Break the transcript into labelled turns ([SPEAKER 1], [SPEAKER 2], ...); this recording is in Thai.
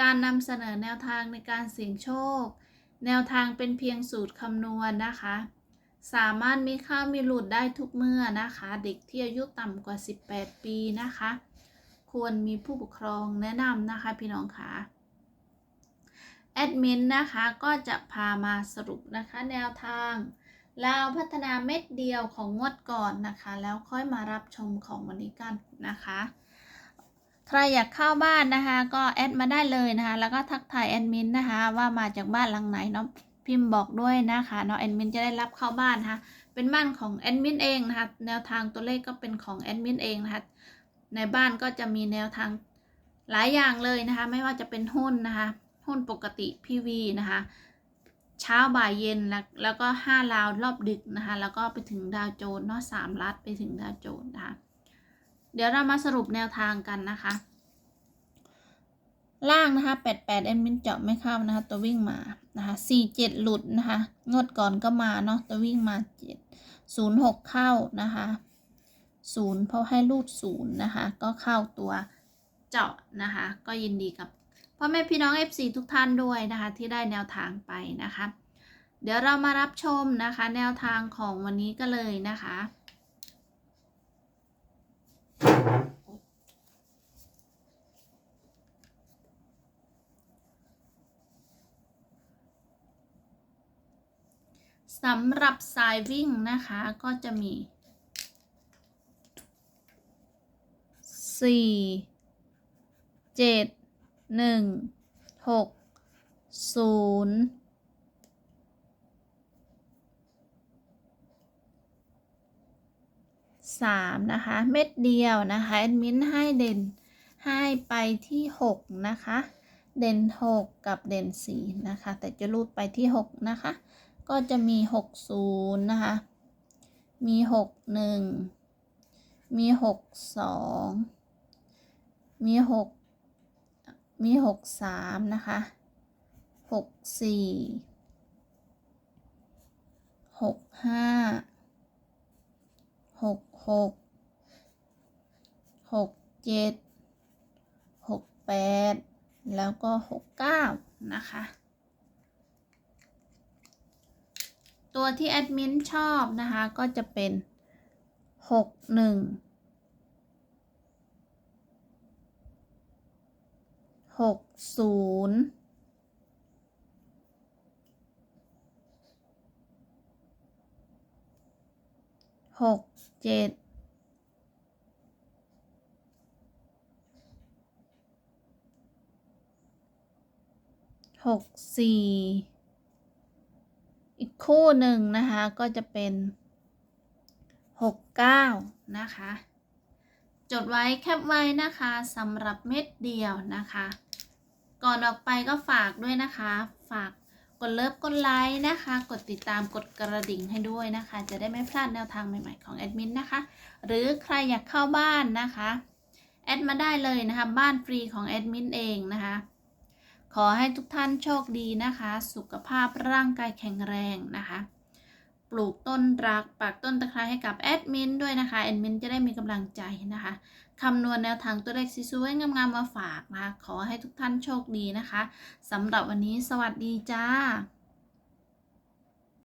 [SPEAKER 1] การนำเสนอแนวทางในการเสี่ยงโชค แนวทางเป็นเพียงสูตรคำนวณนะคะ สามารถมีข้ามีหลุดได้ทุกเมื่อนะคะ เด็กที่อายุต่ำกว่า 18 ปีนะคะ ควรมีผู้ปกครองแนะนำนะคะพี่น้องคะแอดมินนะคะก็จะพามาสรุปนะคะแนวทางลาวพัฒนาเม็ดเดียวของงวดก่อนนะคะ แล้วค่อยมารับชมของวันนี้กันนะคะ ใครอยากเข้าบ้านนะคะ ก็แอดมาได้เลยนะคะ แล้วก็ทักทายแอดมินนะคะ ว่ามาจากบ้านหลังไหนเนาะพิมพ์บอกด้วยนะคะเนาะแอดมินจะได้รับเข้าบ้านนะคะเป็นบ้านของแอดมินเองนะคะ แนวทางตัวเลขก็เป็นของแอดมินเองนะคะ ในบ้านก็จะมีแนวทางหลายอย่างเลยนะคะ ไม่ว่าจะเป็นหุ้นนะคะ หุ้นปกติ PV นะคะ เช้าบ่ายเย็นแล้วแล้วก็ห้าลาวรอบดึกนะคะ แล้วก็ไปถึงดาวโจนส์เนาะสามลัดไปถึงดาวโจนส์นะคะ เดี๋ยวเรามาสรุปแนวทางกันนะคะ ล่างนะคะแปดแปดแอดมินเจาะไม่เข้านะคะ ตัววิ่งมานะคะสี่เจ็ดหลุดนะคะงวดก่อนก็มาเนาะตัววิ่งมาเจ็ดศูนย์หกเข้านะคะศูนย์เพราะให้รูดศูนย์นะคะก็เข้าตัวเจาะนะคะ ก็ยินดีกับพ่อแม่พี่น้อง FC ทุกท่านด้วยนะคะ ที่ได้แนวทางไปนะคะ เดี๋ยวเรามารับชมนะคะ แนวทางของวันนี้ก็เลยนะคะ สำหรับสายวิ่งนะคะก็จะมีสี่เจ็ดหนึ่งหกศูนย์สามนะคะ เม็ดเดียวนะคะ แอดมินให้เด่นให้ไปที่หกนะคะ เด่นหกกับเด่นสี่นะคะ แต่จะรูดไปที่หกนะคะ ก็จะมีหกศูนย์นะคะ มีหกหนึ่งมีหกสองมีหกมีหกสามนะคะหกสี่หกห้าหกหกหกเจ็ดหกแปดแล้วก็หกเก้านะคะ ตัวที่แอดมินชอบนะคะ ก็จะเป็นหกหนึ่งหกศูนย์หกเจ็ดหกสี่ อีกคู่หนึ่งนะคะก็จะเป็นหกเก้านะคะ จดไว้แคปไว้นะคะสำหรับเม็ดเดียวนะคะ ก่อนออกไปก็ฝากด้วยนะคะ ฝากกดเลิฟกดไลค์นะคะ กดติดตามกดกระดิ่งให้ด้วยนะคะ จะได้ไม่พลาดแนวทางใหม่ๆของแอดมินนะคะ หรือใครอยากเข้าบ้านนะคะ แอดมาได้เลยนะคะ บ้านฟรีของแอดมินเองนะคะ ขอให้ทุกท่านโชคดีนะคะ สุขภาพร่างกายแข็งแรงนะคะ ปลูกต้นรักปักต้นตะไคร้ให้กับแอดมินด้วยนะคะ แอดมินจะได้มีกำลังใจนะคะคำนวณแนวทางตัวเลขสวยๆงามๆมาฝากนะคะขอให้ทุกท่านโชคดีนะคะสำหรับวันนี้สวัสดีจ้า